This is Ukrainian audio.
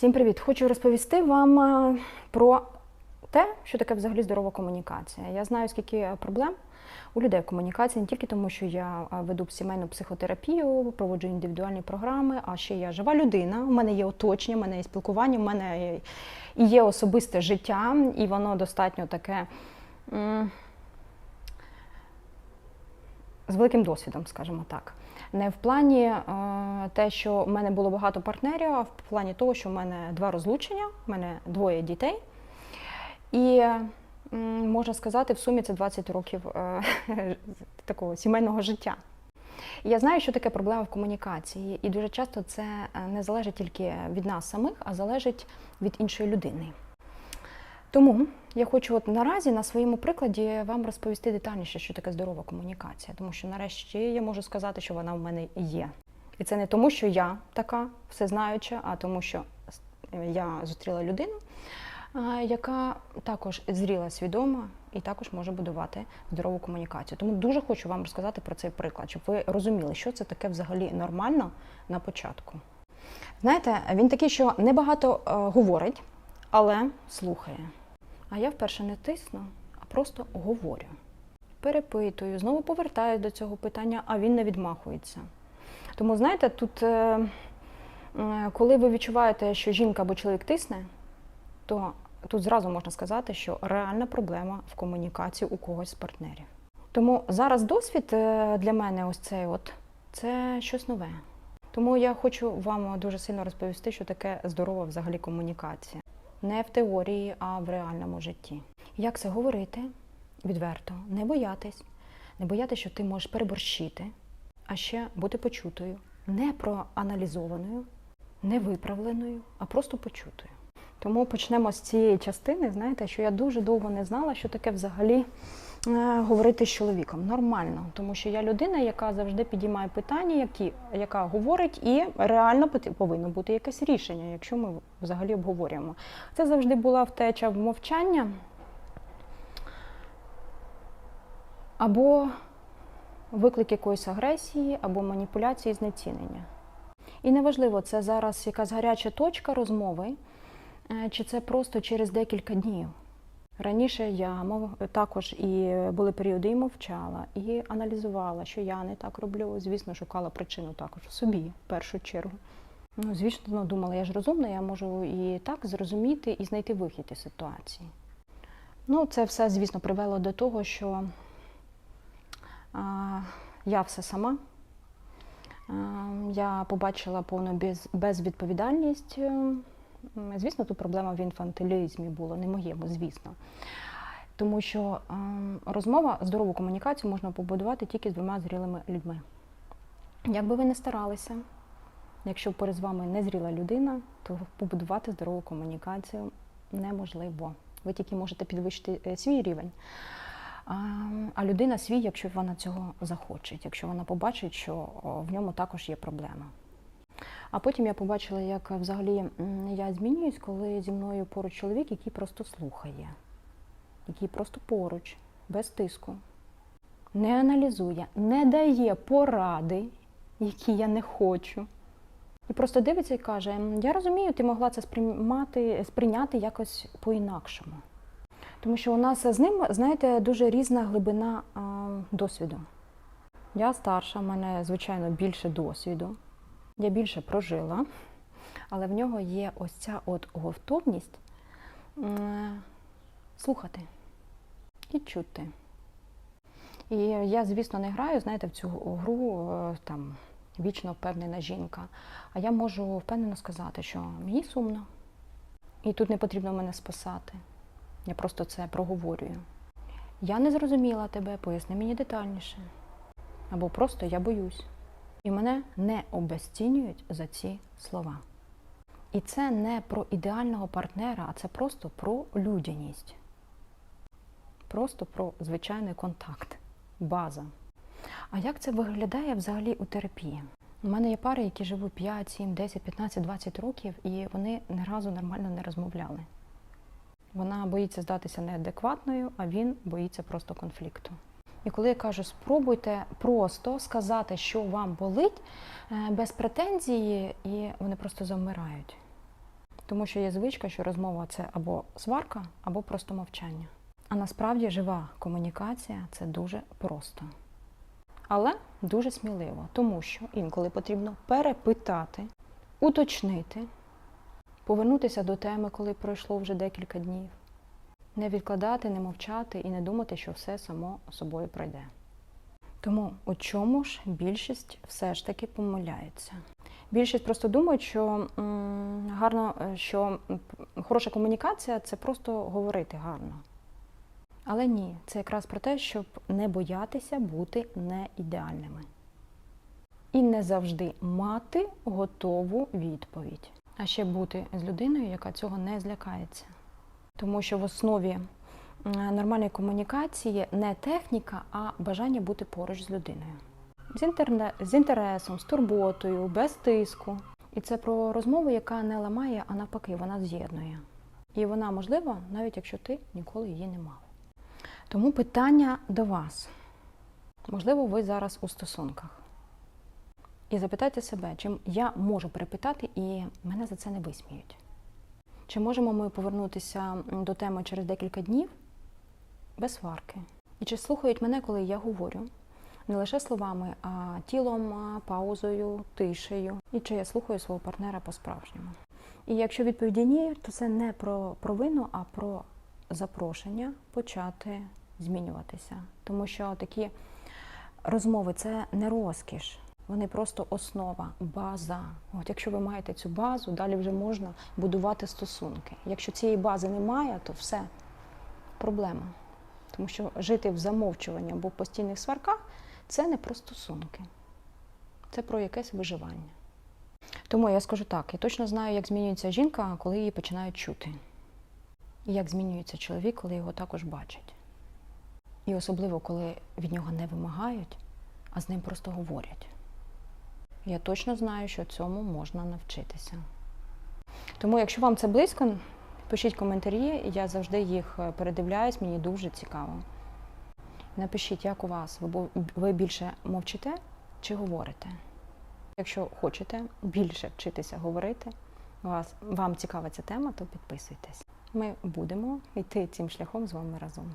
Всім привіт! Хочу розповісти вам е, про те, що таке взагалі здорова комунікація. Я знаю, скільки проблем у людей в комунікації, не тільки тому, що я е, веду сімейну психотерапію, проводжу індивідуальні програми, а ще я жива людина. У мене є оточення, у мене є спілкування, у мене і є особисте життя, і воно достатньо таке. з великим досвідом, скажімо так. Не в плані е, те, що в мене було багато партнерів, а в плані того, що в мене два розлучення, в мене двоє дітей. І можна сказати, в сумі це 20 років е, такого сімейного життя. Я знаю, що таке проблема в комунікації, і дуже часто це е, не залежить тільки від нас самих, а залежить від іншої людини. Тому я хочу от наразі на своєму прикладі вам розповісти детальніше, що таке здорова комунікація, тому що нарешті я можу сказати, що вона в мене є. І це не тому, що я така всезнаюча, а тому, що я зустріла людину, яка також зріла свідома і також може будувати здорову комунікацію. Тому дуже хочу вам розказати про цей приклад, щоб ви розуміли, що це таке взагалі нормально на початку. Знаєте, він такий, що небагато е, говорить, але слухає. А я вперше не тисну, а просто говорю. Перепитую, знову повертаюся до цього питання, а він не відмахується. Тому, знаєте, тут, е, е, коли ви відчуваєте, що жінка або чоловік тисне, то тут зразу можна сказати, що реальна проблема в комунікації у когось з партнерів. Тому зараз досвід е, для мене ось цей от це щось нове. Тому я хочу вам дуже сильно розповісти, що таке здорова взагалі комунікація. Не в теорії, а в реальному житті. Як це говорити відверто, не боятись, не боятися, що ти можеш переборщити, а ще бути почутою, не проаналізованою, не виправленою, а просто почутою. Тому почнемо з цієї частини. Знаєте, що я дуже довго не знала, що таке взагалі говорити з чоловіком. Нормально, тому що я людина, яка завжди підіймає питання, які, яка говорить, і реально повинно бути якесь рішення, якщо ми взагалі обговорюємо. Це завжди була втеча в мовчання або виклик якоїсь агресії, або маніпуляції, знецінення. І неважливо, це зараз якась гаряча точка розмови, е, чи це просто через декілька днів. Раніше я мов також і були періоди і мовчала, і аналізувала, що я не так роблю. Звісно, шукала причину також в собі в першу чергу. Ну, звісно, ну, думала, я ж розумна, я можу і так зрозуміти і знайти вихід із ситуації. Ну, це все, звісно, привело до того, що а, я все сама. А, я побачила повну без, безвідповідальність. Звісно, тут проблема в інфантилізмі була, не моєму, звісно. Тому що ем, розмова, здорову комунікацію можна побудувати тільки з двома зрілими людьми. Як би ви не старалися, якщо поряд з вами незріла людина, то побудувати здорову комунікацію неможливо. Ви тільки можете підвищити е, свій рівень. А, а людина свій, якщо вона цього захоче, якщо вона побачить, що в ньому також є проблема. А потім я побачила, як взагалі я змінююсь, коли зі мною поруч чоловік, який просто слухає, який просто поруч, без тиску, не аналізує, не дає поради, які я не хочу. І просто дивиться і каже: Я розумію, ти могла це сприймати, сприйняти якось по-інакшому. Тому що у нас з ним, знаєте, дуже різна глибина досвіду. Я старша, в мене, звичайно, більше досвіду я більше прожила, але в нього є ось ця от готовність слухати і чути. І я, звісно, не граю, знаєте, в цю гру е, там вічно впевнена жінка. А я можу впевнено сказати, що мені сумно, і тут не потрібно мене спасати. Я просто це проговорюю. Я не зрозуміла тебе, поясни мені детальніше. Або просто я боюсь. І мене не обезцінюють за ці слова. І це не про ідеального партнера, а це просто про людяність. Просто про звичайний контакт, база. А як це виглядає взагалі у терапії? У мене є пари, які живуть 5, 7, 10, 15, 20 років, і вони ні разу нормально не розмовляли. Вона боїться здатися неадекватною, а він боїться просто конфлікту. І коли я кажу, спробуйте просто сказати, що вам болить, е, без претензії, і вони просто завмирають. Тому що є звичка, що розмова це або сварка, або просто мовчання. А насправді жива комунікація це дуже просто. Але дуже сміливо, тому що інколи потрібно перепитати, уточнити, повернутися до теми, коли пройшло вже декілька днів, не відкладати, не мовчати і не думати, що все само собою пройде. Тому у чому ж більшість все ж таки помиляється? Більшість просто думають, що гарно, е, що хороша комунікація це просто говорити гарно. Але ні, це якраз про те, щоб не боятися бути не ідеальними. І не завжди мати готову відповідь. А ще бути з людиною, яка цього не злякається. Тому що в основі нормальної комунікації не техніка, а бажання бути поруч з людиною. З, інтерне... з інтересом, з турботою, без тиску. І це про розмову, яка не ламає, а навпаки, вона з'єднує. І вона можлива, навіть якщо ти ніколи її не мав. Тому питання до вас. Можливо, ви зараз у стосунках. І запитайте себе, чи я можу перепитати і мене за це не висміють. Чи можемо ми повернутися до теми через декілька днів без сварки? І чи слухають мене, коли я говорю? Не лише словами, а тілом, паузою, тишею. І чи я слухаю свого партнера по-справжньому. І якщо відповіді ні, то це не про провину, а про запрошення почати змінюватися. Тому що такі розмови це не розкіш, вони просто основа, база. От якщо ви маєте цю базу, далі вже можна будувати стосунки. Якщо цієї бази немає, то все проблема. Тому що жити в замовчуванні або в постійних сварках це не про стосунки, це про якесь виживання. Тому я скажу так: я точно знаю, як змінюється жінка, коли її починають чути. І як змінюється чоловік, коли його також бачать. І особливо, коли від нього не вимагають, а з ним просто говорять. Я точно знаю, що цьому можна навчитися. Тому, якщо вам це близько, пишіть коментарі, я завжди їх е, передивляюсь, мені дуже цікаво. Напишіть, як у вас, ви більше мовчите чи говорите? Якщо хочете більше вчитися говорити, вас, вам цікава ця тема, то підписуйтесь. Ми будемо йти цим шляхом з вами разом.